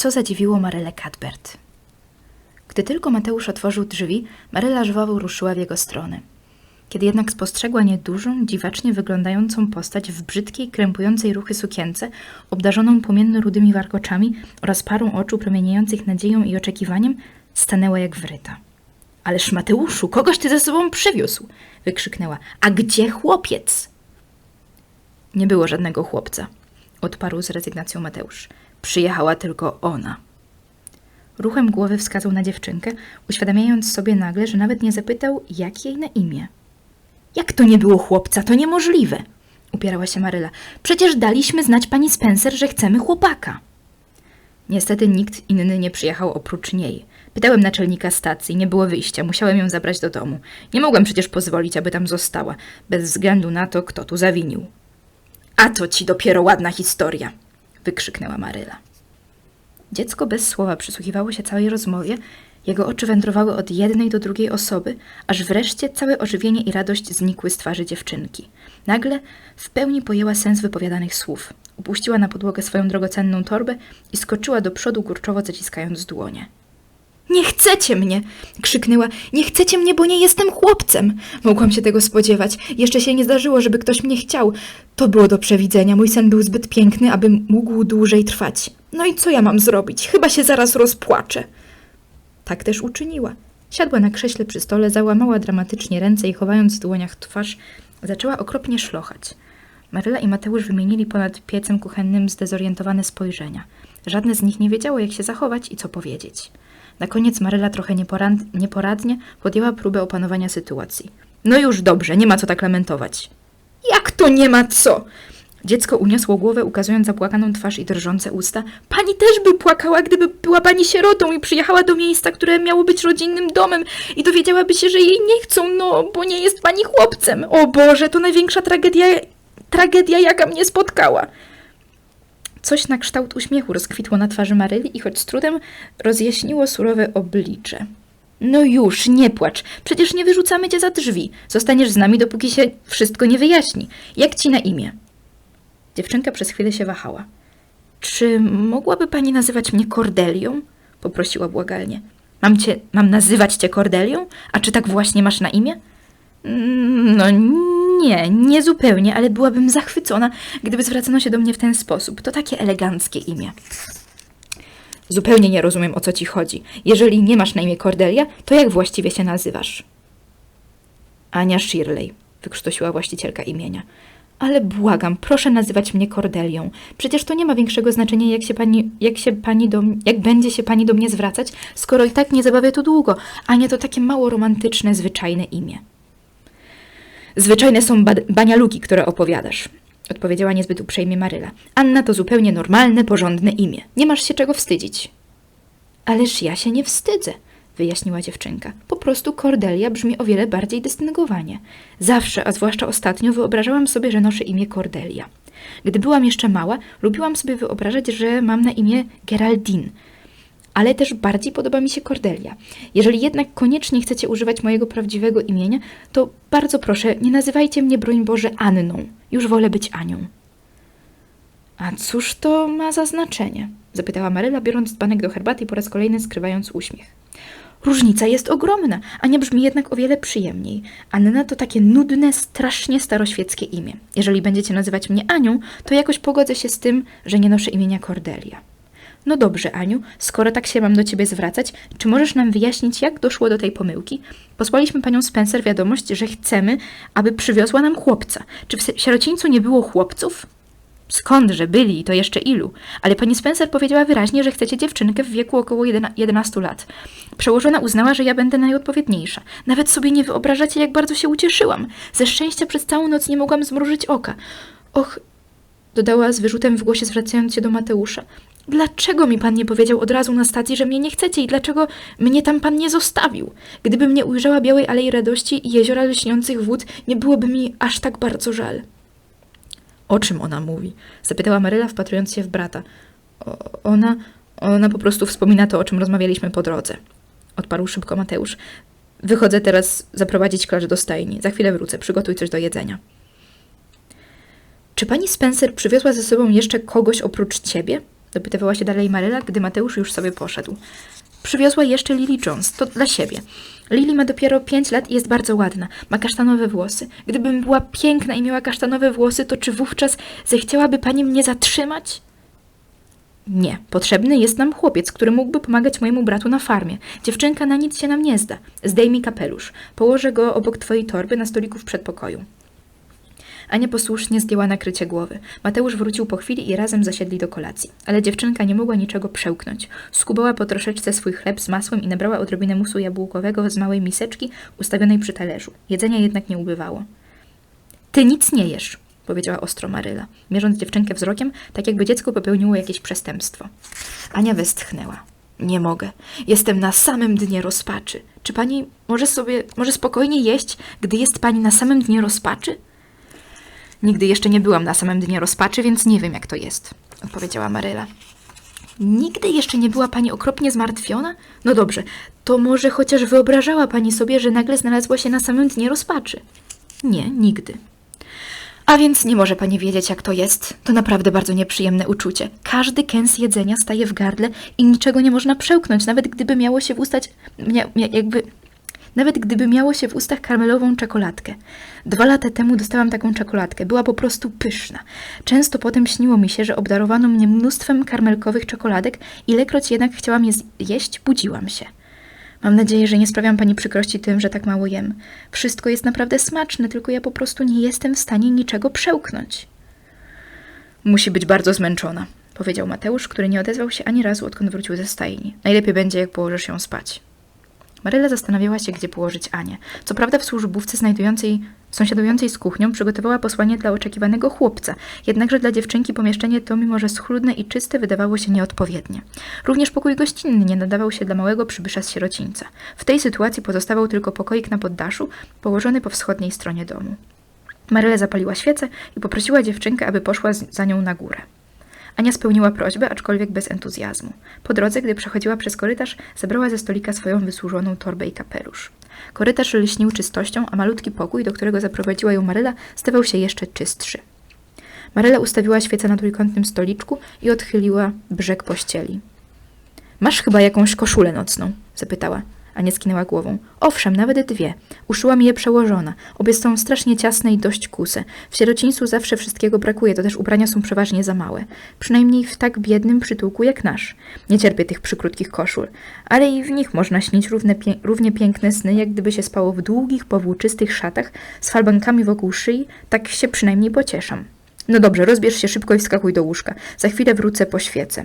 Co zadziwiło Marylę Cadbert? Gdy tylko Mateusz otworzył drzwi, Maryla żwawo ruszyła w jego stronę. Kiedy jednak spostrzegła niedużą, dziwacznie wyglądającą postać w brzydkiej, krępującej ruchy sukience, obdarzoną płomienno-rudymi warkoczami oraz parą oczu promieniejących nadzieją i oczekiwaniem, stanęła jak wryta. Ależ Mateuszu, kogoś ty ze sobą przywiózł? wykrzyknęła. A gdzie chłopiec? Nie było żadnego chłopca, odparł z rezygnacją Mateusz. Przyjechała tylko ona. Ruchem głowy wskazał na dziewczynkę, uświadamiając sobie nagle, że nawet nie zapytał, jak jej na imię. Jak to nie było chłopca? To niemożliwe! upierała się Maryla. Przecież daliśmy znać pani Spencer, że chcemy chłopaka. Niestety nikt inny nie przyjechał oprócz niej. Pytałem naczelnika stacji, nie było wyjścia, musiałem ją zabrać do domu. Nie mogłem przecież pozwolić, aby tam została, bez względu na to, kto tu zawinił. A to ci dopiero ładna historia! Wykrzyknęła Maryla. Dziecko bez słowa przysłuchiwało się całej rozmowie, jego oczy wędrowały od jednej do drugiej osoby, aż wreszcie całe ożywienie i radość znikły z twarzy dziewczynki. Nagle w pełni pojęła sens wypowiadanych słów. Upuściła na podłogę swoją drogocenną torbę i skoczyła do przodu kurczowo zaciskając dłonie. Nie chcecie mnie! krzyknęła. Nie chcecie mnie, bo nie jestem chłopcem! Mogłam się tego spodziewać. Jeszcze się nie zdarzyło, żeby ktoś mnie chciał. To było do przewidzenia. Mój sen był zbyt piękny, aby mógł dłużej trwać. No i co ja mam zrobić? Chyba się zaraz rozpłaczę. Tak też uczyniła. Siadła na krześle przy stole, załamała dramatycznie ręce i chowając w dłoniach twarz, zaczęła okropnie szlochać. Maryla i Mateusz wymienili ponad piecem kuchennym zdezorientowane spojrzenia. Żadne z nich nie wiedziało, jak się zachować i co powiedzieć. Na koniec Maryla trochę nieporad- nieporadnie podjęła próbę opanowania sytuacji. No już dobrze, nie ma co tak lamentować. Jak to nie ma co? Dziecko uniosło głowę, ukazując zapłakaną twarz i drżące usta. Pani też by płakała, gdyby była pani sierotą i przyjechała do miejsca, które miało być rodzinnym domem i dowiedziałaby się, że jej nie chcą, no, bo nie jest pani chłopcem. O Boże, to największa tragedia, tragedia, jaka mnie spotkała. Coś na kształt uśmiechu rozkwitło na twarzy Maryli i choć z trudem rozjaśniło surowe oblicze. No już, nie płacz. Przecież nie wyrzucamy cię za drzwi. Zostaniesz z nami, dopóki się wszystko nie wyjaśni. Jak ci na imię? Dziewczynka przez chwilę się wahała. Czy mogłaby pani nazywać mnie Kordelią? Poprosiła błagalnie. Mam cię, mam nazywać cię Kordelią? A czy tak właśnie masz na imię? Mm, No nie, nie zupełnie, ale byłabym zachwycona, gdyby zwracano się do mnie w ten sposób. To takie eleganckie imię. Zupełnie nie rozumiem, o co ci chodzi. Jeżeli nie masz na imię Cordelia, to jak właściwie się nazywasz? Ania Shirley, wykrztusiła właścicielka imienia. Ale błagam, proszę nazywać mnie Cordelią. Przecież to nie ma większego znaczenia, jak się pani, jak się pani do, jak będzie się pani do mnie zwracać, skoro i tak nie zabawię tu długo. Ania to takie mało romantyczne, zwyczajne imię. Zwyczajne są ba- banialuki, które opowiadasz, odpowiedziała niezbyt uprzejmie Maryla. Anna to zupełnie normalne, porządne imię. Nie masz się czego wstydzić. Ależ ja się nie wstydzę, wyjaśniła dziewczynka. Po prostu Cordelia brzmi o wiele bardziej dystyngowanie. Zawsze, a zwłaszcza ostatnio, wyobrażałam sobie, że noszę imię Cordelia. Gdy byłam jeszcze mała, lubiłam sobie wyobrażać, że mam na imię Geraldine. Ale też bardziej podoba mi się Cordelia. Jeżeli jednak koniecznie chcecie używać mojego prawdziwego imienia, to bardzo proszę, nie nazywajcie mnie, broń Boże, Anną. Już wolę być Anią. A cóż to ma za znaczenie? Zapytała Maryla, biorąc dzbanek do herbaty i po raz kolejny skrywając uśmiech. Różnica jest ogromna, a nie brzmi jednak o wiele przyjemniej. Anna to takie nudne, strasznie staroświeckie imię. Jeżeli będziecie nazywać mnie Anią, to jakoś pogodzę się z tym, że nie noszę imienia Cordelia. No dobrze, Aniu, skoro tak się mam do ciebie zwracać, czy możesz nam wyjaśnić, jak doszło do tej pomyłki? Posłaliśmy panią Spencer wiadomość, że chcemy, aby przywiozła nam chłopca. Czy w sierocińcu nie było chłopców? Skądże byli i to jeszcze ilu? Ale pani Spencer powiedziała wyraźnie, że chcecie dziewczynkę w wieku około 11 lat. Przełożona uznała, że ja będę najodpowiedniejsza. Nawet sobie nie wyobrażacie, jak bardzo się ucieszyłam. Ze szczęścia przez całą noc nie mogłam zmrużyć oka. Och, dodała z wyrzutem w głosie, zwracając się do Mateusza. Dlaczego mi pan nie powiedział od razu na stacji, że mnie nie chcecie i dlaczego mnie tam pan nie zostawił? Gdybym nie ujrzała Białej Alei Radości i jeziora lśniących wód, nie byłoby mi aż tak bardzo żal. O czym ona mówi? Zapytała Maryla, wpatrując się w brata. O, ona, ona po prostu wspomina to, o czym rozmawialiśmy po drodze. Odparł szybko Mateusz. Wychodzę teraz zaprowadzić Klarę do stajni. Za chwilę wrócę. Przygotuj coś do jedzenia. Czy pani Spencer przywiozła ze sobą jeszcze kogoś oprócz ciebie? Dopytywała się dalej Maryla, gdy Mateusz już sobie poszedł. Przywiozła jeszcze Lily Jones, to dla siebie. Lily ma dopiero 5 lat i jest bardzo ładna. Ma kasztanowe włosy. Gdybym była piękna i miała kasztanowe włosy, to czy wówczas zechciałaby pani mnie zatrzymać? Nie, potrzebny jest nam chłopiec, który mógłby pomagać mojemu bratu na farmie. Dziewczynka na nic się nam nie zda. Zdejmij kapelusz. Położę go obok twojej torby na stoliku w przedpokoju. Ania posłusznie zdjęła nakrycie głowy. Mateusz wrócił po chwili i razem zasiedli do kolacji. Ale dziewczynka nie mogła niczego przełknąć. Skubała po troszeczce swój chleb z masłem i nabrała odrobinę musu jabłkowego z małej miseczki ustawionej przy talerzu. Jedzenia jednak nie ubywało. Ty nic nie jesz, powiedziała ostro Maryla, mierząc dziewczynkę wzrokiem, tak jakby dziecko popełniło jakieś przestępstwo. Ania westchnęła. Nie mogę. Jestem na samym dnie rozpaczy. Czy pani może sobie, może spokojnie jeść, gdy jest pani na samym dnie rozpaczy? Nigdy jeszcze nie byłam na samym dnie rozpaczy, więc nie wiem, jak to jest, odpowiedziała Maryla. Nigdy jeszcze nie była pani okropnie zmartwiona? No dobrze, to może chociaż wyobrażała pani sobie, że nagle znalazła się na samym dnie rozpaczy? Nie, nigdy. A więc nie może pani wiedzieć, jak to jest. To naprawdę bardzo nieprzyjemne uczucie. Każdy kęs jedzenia staje w gardle i niczego nie można przełknąć, nawet gdyby miało się w ustach, jakby, nawet gdyby miało się w ustach karmelową czekoladkę. Dwa lata temu dostałam taką czekoladkę. Była po prostu pyszna. Często potem śniło mi się, że obdarowano mnie mnóstwem karmelkowych czekoladek, ilekroć jednak chciałam je zjeść, budziłam się. Mam nadzieję, że nie sprawiam pani przykrości tym, że tak mało jem. Wszystko jest naprawdę smaczne, tylko ja po prostu nie jestem w stanie niczego przełknąć. Musi być bardzo zmęczona, powiedział Mateusz, który nie odezwał się ani razu, odkąd wrócił ze stajni. Najlepiej będzie, jak położysz ją spać. Maryla zastanawiała się, gdzie położyć Anię. Co prawda w służbówce znajdującej, sąsiadującej z kuchnią przygotowała posłanie dla oczekiwanego chłopca, jednakże dla dziewczynki pomieszczenie to, mimo że schludne i czyste, wydawało się nieodpowiednie. Również pokój gościnny nie nadawał się dla małego przybysza z sierocińca. W tej sytuacji pozostawał tylko pokoik na poddaszu, położony po wschodniej stronie domu. Maryla zapaliła świecę i poprosiła dziewczynkę, aby poszła za nią na górę. Ania spełniła prośbę, aczkolwiek bez entuzjazmu. Po drodze, gdy przechodziła przez korytarz, zebrała ze stolika swoją wysłużoną torbę i kapelusz. Korytarz lśnił czystością, a malutki pokój, do którego zaprowadziła ją Maryla, stawał się jeszcze czystszy. Maryla ustawiła świecę na trójkątnym stoliczku i odchyliła brzeg pościeli. Masz chyba jakąś koszulę nocną? zapytała. Ania skinęła głową. Owszem, nawet dwie. Uszyła mi je przełożona. Obie są strasznie ciasne i dość kuse. W sierocińcu zawsze wszystkiego brakuje, to też ubrania są przeważnie za małe. Przynajmniej w tak biednym przytułku jak nasz. Nie cierpię tych przykrótkich koszul. Ale i w nich można śnić równe, pie- równie piękne sny, jak gdyby się spało w długich, powłóczystych szatach z falbankami wokół szyi. Tak się przynajmniej pocieszam. No dobrze, rozbierz się szybko i wskakuj do łóżka. Za chwilę wrócę po świecę.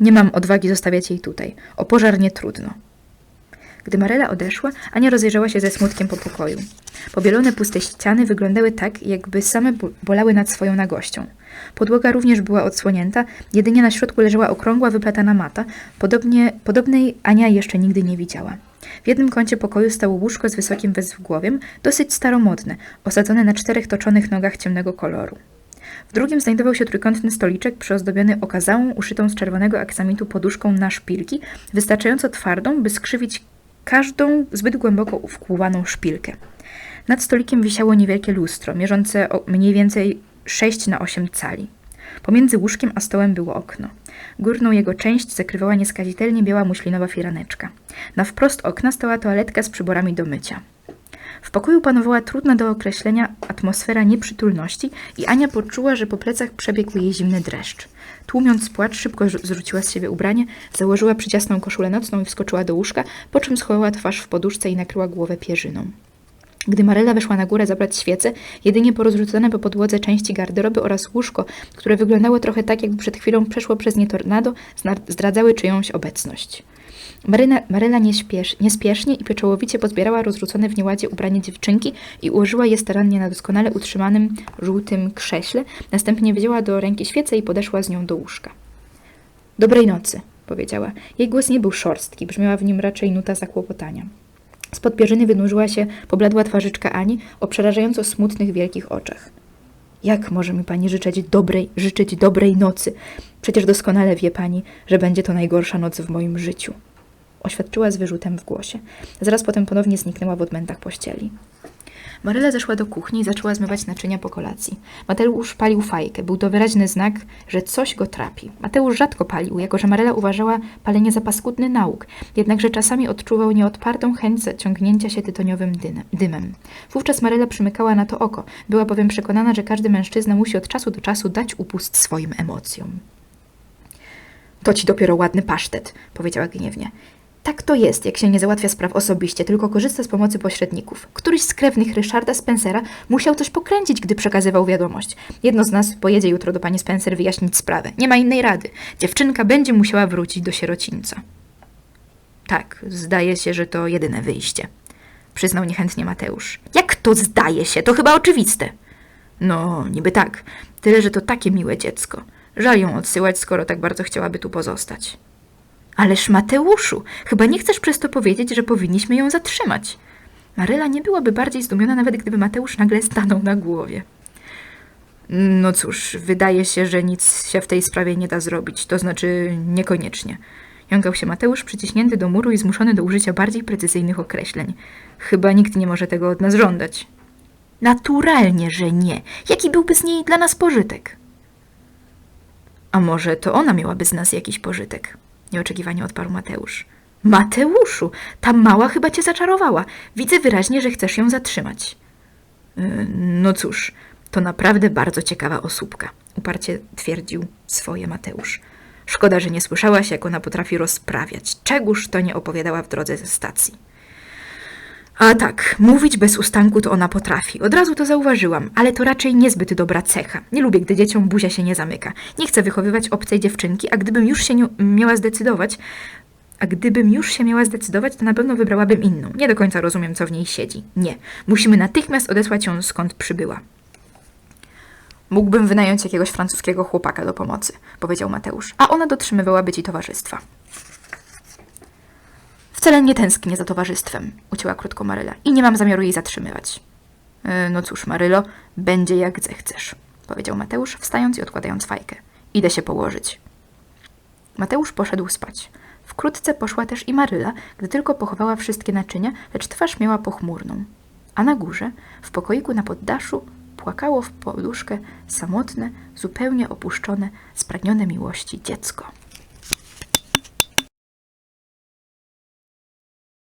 Nie mam odwagi zostawiać jej tutaj. O pożar nie trudno. Gdy Marela odeszła, Ania rozejrzała się ze smutkiem po pokoju. Pobielone puste ściany wyglądały tak, jakby same bo- bolały nad swoją nagością. Podłoga również była odsłonięta, jedynie na środku leżała okrągła, wyplatana mata. Podobnie, podobnej Ania jeszcze nigdy nie widziała. W jednym kącie pokoju stało łóżko z wysokim wezgłowiem, dosyć staromodne, osadzone na czterech toczonych nogach ciemnego koloru. W drugim znajdował się trójkątny stoliczek przyozdobiony okazałą, uszytą z czerwonego aksamitu poduszką na szpilki, wystarczająco twardą, by skrzywić każdą zbyt głęboko wkłuwaną szpilkę. Nad stolikiem wisiało niewielkie lustro, mierzące mniej więcej 6 na 8 cali. Pomiędzy łóżkiem a stołem było okno. Górną jego część zakrywała nieskazitelnie biała muślinowa firaneczka. Na wprost okna stała toaletka z przyborami do mycia. W pokoju panowała trudna do określenia atmosfera nieprzytulności i Ania poczuła, że po plecach przebiegł jej zimny dreszcz. Tłumiąc płacz, szybko zrzu- zrzuciła z siebie ubranie, założyła przyciasną koszulę nocną i wskoczyła do łóżka, po czym schowała twarz w poduszce i nakryła głowę pierzyną. Gdy Maryla weszła na górę zabrać świecę, jedynie porozrzucone po podłodze części garderoby oraz łóżko, które wyglądało trochę tak, jakby przed chwilą przeszło przez nie tornado, zdradzały czyjąś obecność. Maryna, Maryla nieśpiesz, niespiesznie i pieczołowicie pozbierała rozrzucone w nieładzie ubranie dziewczynki i ułożyła je starannie na doskonale utrzymanym żółtym krześle. Następnie wzięła do ręki świecę i podeszła z nią do łóżka. Dobrej nocy, powiedziała. Jej głos nie był szorstki, brzmiała w nim raczej nuta zakłopotania. Spod pierzyny wynurzyła się pobladła twarzyczka Ani o przerażająco smutnych, wielkich oczach. Jak może mi pani życzyć dobrej, życzyć dobrej nocy? Przecież doskonale wie pani, że będzie to najgorsza noc w moim życiu. Oświadczyła z wyrzutem w głosie. Zaraz potem ponownie zniknęła w odmętach pościeli. Maryla zeszła do kuchni i zaczęła zmywać naczynia po kolacji. Mateusz palił fajkę. Był to wyraźny znak, że coś go trapi. Mateusz rzadko palił, jako że Maryla uważała palenie za paskudny nauk, jednakże czasami odczuwał nieodpartą chęć zaciągnięcia się tytoniowym dymem. Wówczas Maryla przymykała na to oko. Była bowiem przekonana, że każdy mężczyzna musi od czasu do czasu dać upust swoim emocjom. To ci dopiero ładny pasztet, powiedziała gniewnie. Tak to jest, jak się nie załatwia spraw osobiście, tylko korzysta z pomocy pośredników. Któryś z krewnych Ryszarda Spencera musiał coś pokręcić, gdy przekazywał wiadomość. Jedno z nas pojedzie jutro do pani Spencer wyjaśnić sprawę. Nie ma innej rady. Dziewczynka będzie musiała wrócić do sierocińca. Tak, zdaje się, że to jedyne wyjście. Przyznał niechętnie Mateusz. Jak to zdaje się? To chyba oczywiste. No, niby tak. Tyle, że to takie miłe dziecko. Żal ją odsyłać, skoro tak bardzo chciałaby tu pozostać. Ależ Mateuszu, chyba nie chcesz przez to powiedzieć, że powinniśmy ją zatrzymać. Maryla nie byłaby bardziej zdumiona, nawet gdyby Mateusz nagle stanął na głowie. No cóż, wydaje się, że nic się w tej sprawie nie da zrobić, to znaczy niekoniecznie. Jąkał się Mateusz, przyciśnięty do muru i zmuszony do użycia bardziej precyzyjnych określeń. Chyba nikt nie może tego od nas żądać. Naturalnie, że nie. Jaki byłby z niej dla nas pożytek? A może to ona miałaby z nas jakiś pożytek? Nieoczekiwanie odparł Mateusz. Mateuszu, ta mała chyba cię zaczarowała. Widzę wyraźnie, że chcesz ją zatrzymać. Yy, No cóż, to naprawdę bardzo ciekawa osóbka, uparcie twierdził swoje Mateusz. Szkoda, że nie słyszałaś, jak ona potrafi rozprawiać. Czegóż to nie opowiadała w drodze ze stacji. A tak, mówić bez ustanku to ona potrafi. Od razu to zauważyłam, ale to raczej niezbyt dobra cecha. Nie lubię, gdy dzieciom buzia się nie zamyka. Nie chcę wychowywać obcej dziewczynki, a gdybym już się nie, miała zdecydować, a gdybym już się miała zdecydować, to na pewno wybrałabym inną. Nie do końca rozumiem, co w niej siedzi. Nie. Musimy natychmiast odesłać ją skąd przybyła. Mógłbym wynająć jakiegoś francuskiego chłopaka do pomocy, powiedział Mateusz, a ona dotrzymywałaby ci towarzystwa. Wcale nie tęsknię za towarzystwem, ucięła krótko Maryla i nie mam zamiaru jej zatrzymywać. E, no cóż, Marylo, będzie jak zechcesz, powiedział Mateusz, wstając i odkładając fajkę. Idę się położyć. Mateusz poszedł spać. Wkrótce poszła też i Maryla, gdy tylko pochowała wszystkie naczynia, lecz twarz miała pochmurną. A na górze, w pokoiku na poddaszu, płakało w poduszkę samotne, zupełnie opuszczone, spragnione miłości dziecko.